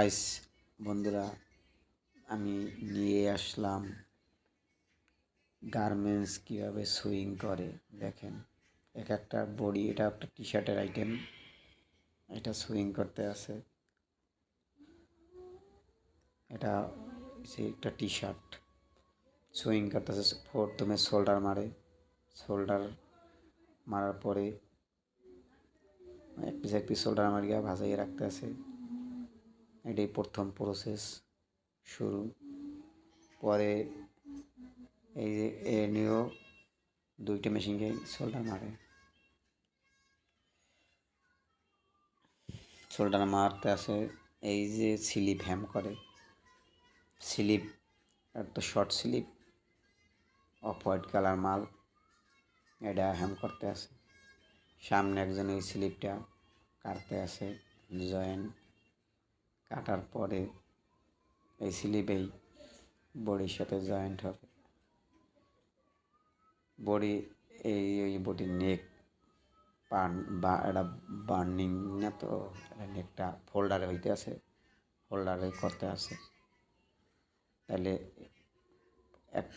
Guys, বন্ধুরা, আমি নিয়ে আসলাম গার্মেন্টস কীভাবে সুইং করে, দেখেন। এক একটা বডি এটা একটা টি শার্টের আইটেম এটা সুইং করতে আছে। এটা সে একটা টি শার্ট সুইং করতে করতেছে, প্রথমে শোল্ডার মারে শোল্ডার মারার পরে এক পিস এক পিস শোল্ডার মারিয়া ভাসাইয়ে রাখতে আছে এটাই প্রথম প্রসেস শুরু। পরে এই যে এ নিয়েও দুইটা মেশিনকে শোল্ডার মারে। শোল্ডার মারতে আসে, এই যে স্লিপ হ্যাম করে। স্লিপ তো short slip of white colour মাল, এটা হ্যাম করতে আছে সামনে একজন এই স্লিপটা কাটতে আছে জয়েন্ট কাটার পরে এই স্লিপেই বডির সাথে জয়েন্ট হবে। বডি এই ওই বডির নেক পান বা এটা বার্নিং না তো নেকটা ফোল্ডারে হইতে আছে ফোল্ডারে করতে আছে। তাহলে এক